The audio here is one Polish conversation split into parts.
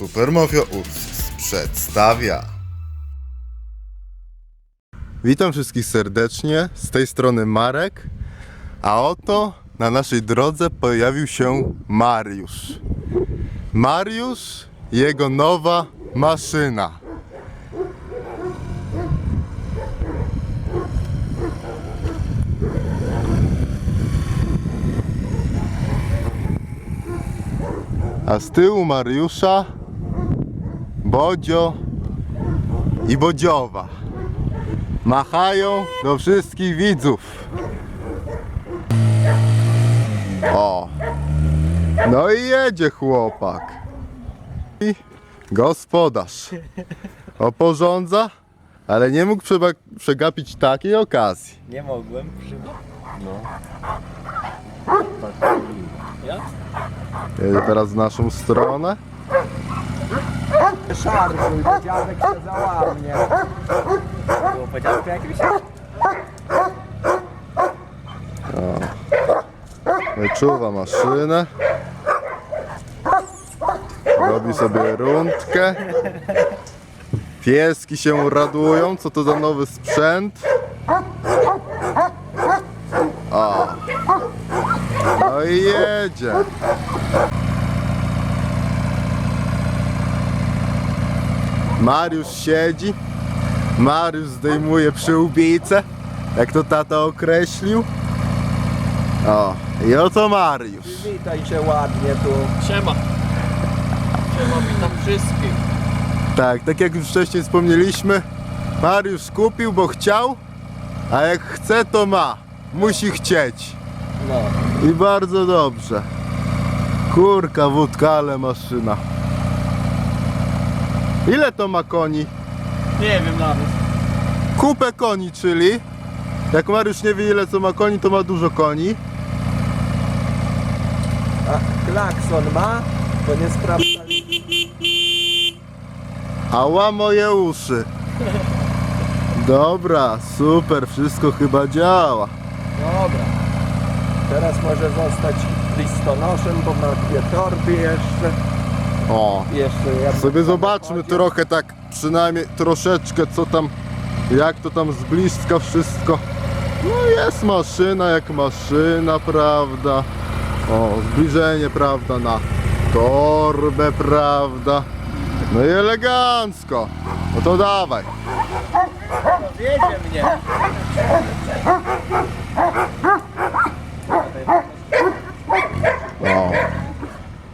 Supermafia Ursus przedstawia. Witam wszystkich serdecznie, z tej strony Marek, a oto na naszej drodze pojawił się Mariusz. Mariusz, jego nowa maszyna. A z tyłu Mariusza Bodzio i Bodziowa machają do wszystkich widzów. O! No i jedzie chłopak. I gospodarz. Oporządza, ale nie mógł przegapić takiej okazji. Nie mogłem. No. Ja? Jedzie teraz w naszą stronę. Szarżuj, dziadek się załamie. Było po jakimś? Wyczuwa maszynę. Robi sobie rundkę. Pieski się radują, co to za nowy sprzęt. O. No i jedzie. Mariusz siedzi. Mariusz zdejmuje przyłbicę, jak to tata określił. O, i oto Mariusz. Witaj się ładnie tu. Siema. Siema, witam wszystkich. Tak, tak jak już wcześniej wspomnieliśmy, Mariusz kupił, bo chciał, a jak chce, to ma. Musi chcieć. No. I bardzo dobrze. Kurka, wódka, ale maszyna. Ile to ma koni? Nie wiem nawet. Kupę koni, czyli jak Mariusz nie wie ile co ma koni, to ma dużo koni. A klakson ma? To nie sprawdzali. Ała moje uszy. Dobra, super, wszystko chyba działa. Dobra. Teraz może zostać listonoszem, bo ma dwie torby jeszcze. O, Jeszcze jedno Sobie zobaczmy trochę tak, przynajmniej troszeczkę co tam, jak to tam z bliska wszystko. No jest maszyna jak maszyna, prawda? O, zbliżenie, prawda, na torbę, prawda? No i elegancko. No to dawaj. Wiedzie mnie. O.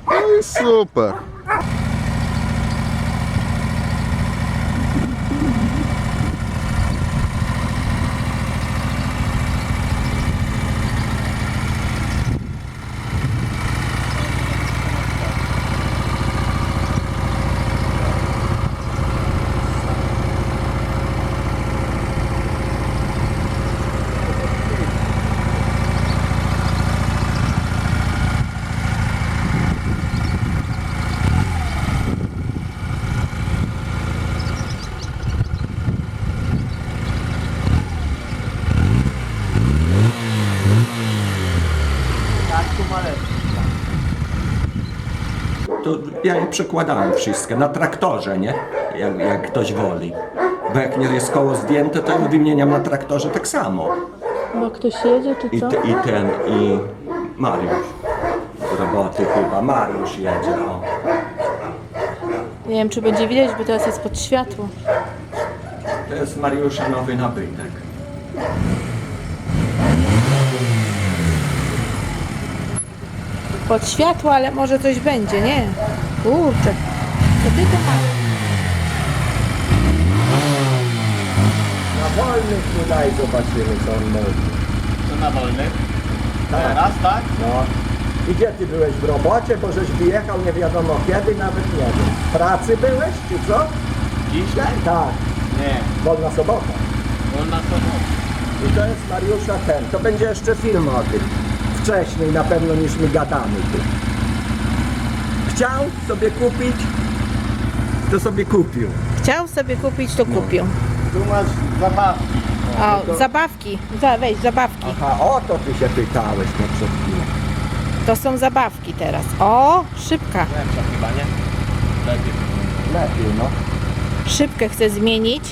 No i super. Ja je przekładałem wszystkie na traktorze, nie? Jak, jak ktoś woli. Bo jak nie jest koło zdjęte, to ja wymieniam na traktorze tak samo. Bo ktoś jedzie, czy I, co? te, i ten, i Mariusz. Z roboty chyba. Mariusz jedzie, o. Nie wiem, czy będzie widać, bo teraz jest pod światło. To jest Mariusza nowy nabytek. Pod światło, ale może coś będzie, nie? Kurczę. Co ty to masz? Na wolnych tu daj zobaczymy co on mówi. To na wolnych. Teraz, tak? No. I gdzie ty byłeś w robocie, bo żeś wyjechał nie wiadomo kiedy, nawet nie wiem. W pracy byłeś, czy co? Dzisiaj? Tak, Nie. wolna sobota. Wolna sobota. I to jest Mariusza ten. To będzie jeszcze film o tym. Wcześniej na pewno niż my gadamy tu. Chciał sobie kupić, to sobie kupił. Chciał sobie kupić, to kupił. Tu masz zabawki. O, zabawki. Za, weź, zabawki. Aha, o to ty się pytałeś na przed chwilą. To są zabawki teraz. O, szybka. Lepsza chyba, nie? Lepiej. lepiej, no. Szybkę chcę zmienić.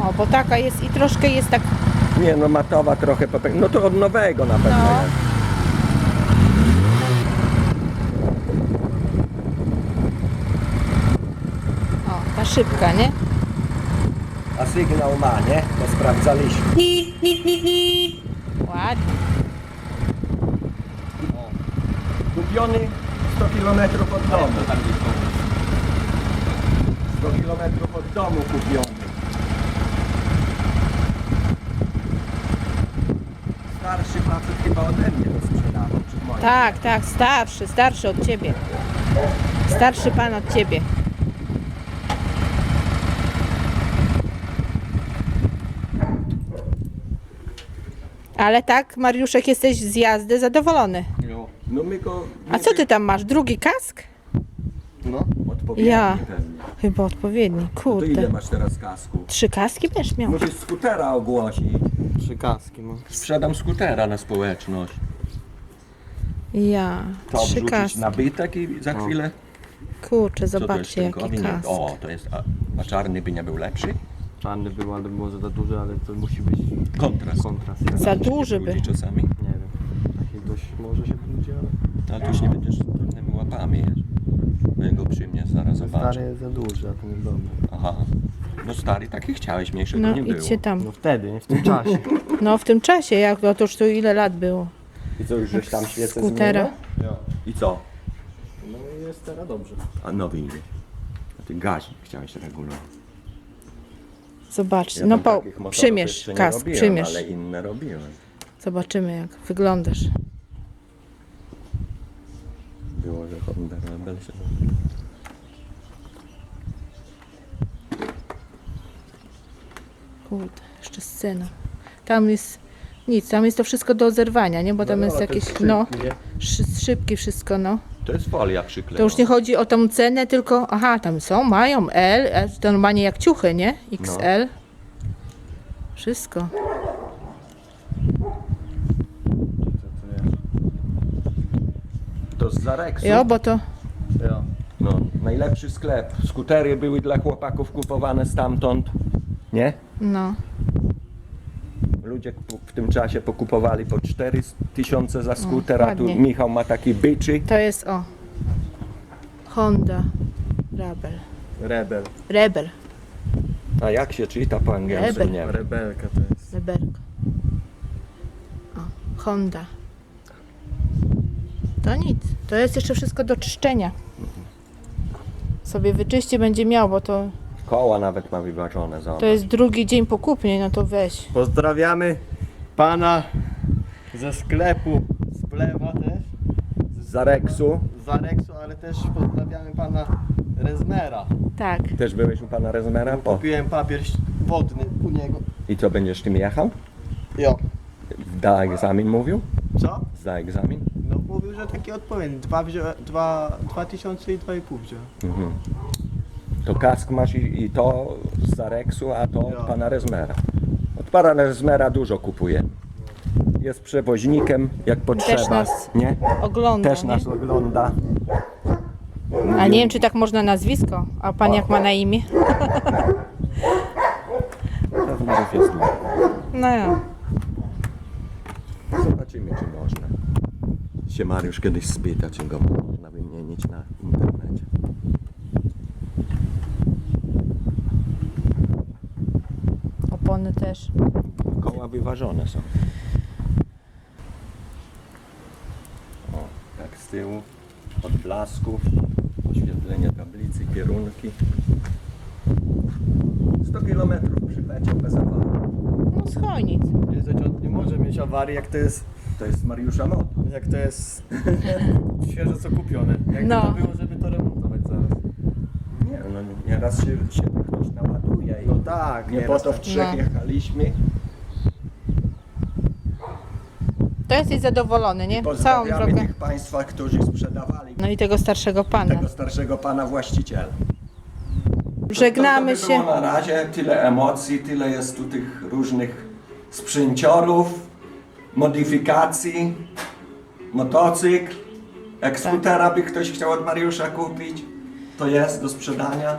O, bo taka jest i troszkę jest tak. Nie no, matowa trochę popę... No to od nowego na pewno No. jest. O, ta szybka, nie? A sygnał ma, nie? To sprawdzaliśmy. Ładnie. Kupiony 100 km od domu. 100 km od domu kupiony. Starszy facet chyba ode mnie to sprzedawał, czy moim. Tak, tak, starszy, starszy od ciebie. Starszy pan od ciebie. Ale tak, Mariuszek, jesteś z jazdy zadowolony. No my go... A co ty tam masz? Drugi kask? No, odpowiednio Ja. pewnie. Chyba odpowiedni. To ile Kurde. masz teraz kasku? Trzy kaski będziesz miał. Musisz skutera ogłosić. Trzy kaski mam. Sprzedam skutera na społeczność. Ja. To Trzy wrzucić kaski. na bytek i za chwilę... Kurczę, Co to jest zobaczcie ten jaki komin? kask. O, to jest... A, a czarny by nie był lepszy? Czarny był, ale może za duży, ale to musi być Kontrast. kontrast. Za duży by. Czasami. Nie wiem. Taki dość może się brudzi, ale... Ale tu już nie będziesz z trudnymi łapami jeść. Ja go przy mnie zaraz zobaczę. Stary jest za duży, a ten jest dobry. Aha. No stary, taki chciałeś, mniejszego No nie było. idźcie tam. No wtedy, nie w tym czasie. No w tym czasie, jak no to już tu ile lat było? I co, już żeś tam świecę Skutera. zmienił? I co? No i jest teraz dobrze. A nowy idzie. A ty gazik chciałeś regulować. Zobaczcie. No tam po, takich motorów przymierz jeszcze nie kask, robiłem, przymierz. Ale inne robiłem. Zobaczymy jak wyglądasz. Było, że Honda Rebel się... Kurde, jeszcze scena. Tam jest nic, tam jest to wszystko do zerwania, nie? Bo tam no, jest jakieś, no, szybki, nie? szy- szybkie wszystko, no. To jest folia przyklejona. To już nie chodzi o tą cenę, tylko, aha, tam są, mają L, L to normalnie jak ciuchy, nie? XL. Wszystko. To z Zarexu. Jo, bo to, Ja. No, najlepszy sklep. Skutery były dla chłopaków kupowane stamtąd. Nie? no, Ludzie w tym czasie pokupowali po 4 tysiące za skuter, a tu ładnie. Michał ma taki byczy. to jest, o, Honda Rebel. Rebel. Rebel, A jak się czyta po angielsku? Rebel. Nie wiem. Rebelka to jest. Rebelka. O, Honda. To nic, to jest jeszcze wszystko do czyszczenia. Sobie wyczyści będzie miał, bo to, Koła nawet ma wyważone za to jest drugi dzień po kupnie, no to weź. Pozdrawiamy pana ze sklepu z Plewa też. Z Zarexu. Z Arexu, ale też pozdrawiamy pana Rezmera. Tak. Też byłeś u pana Rezmera? Po. Kupiłem papier wodny u niego. I co, będziesz tym jechał? Jo. Da egzamin mówił? Co? Zda egzamin? No mówił, że taki odpowiedni. Dwa, wzią- dwa, dwa tysiące i dwa i pół wziąłem. Mhm. To kask masz i, i to z Zarexu, a to od pana Rezmera. Od pana Rezmera dużo kupuje. Jest przewoźnikiem, jak potrzeba. nas nie? Ogląda, Też nie? nas ogląda. A nie wiem, czy tak można nazwisko. A pan jak ma na imię? Pewnie jest dużo. No ja. Zobaczymy, czy można. Się Mariusz kiedyś spyta, czy go można wymienić na internecie. Opony też. Koła wyważone są. O, tak z tyłu, od blasków, oświetlenie tablicy, kierunki. 100 km przyleciał bez awarii. No schojnic. Nie, może mieć awarii, jak to jest, To jest Mariusza Moto. jak to jest świeżo co kupione. Jak No. to było, żeby to remontować zaraz. Nie, no nieraz się, się ktoś naładuje i No tak, nie po to w tak. trzech No. jechaliśmy. To jesteś zadowolony, nie? Całą Pozdrawiamy drogę. tych Państwa, którzy sprzedawali No i tego starszego pana. tego starszego pana właściciela. Żegnamy to, to by się. Było na razie tyle emocji, tyle jest tu tych różnych sprzęciorów, modyfikacji, motocykl. Jak skutera by ktoś chciał od Mariusza kupić, to jest do sprzedania.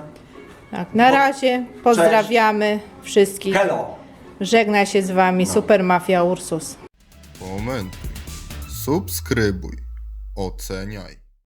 Tak, na razie pozdrawiamy wszystkich. Hello! Żegna się z wami Super Mafia Ursus. Komentuj, subskrybuj, oceniaj.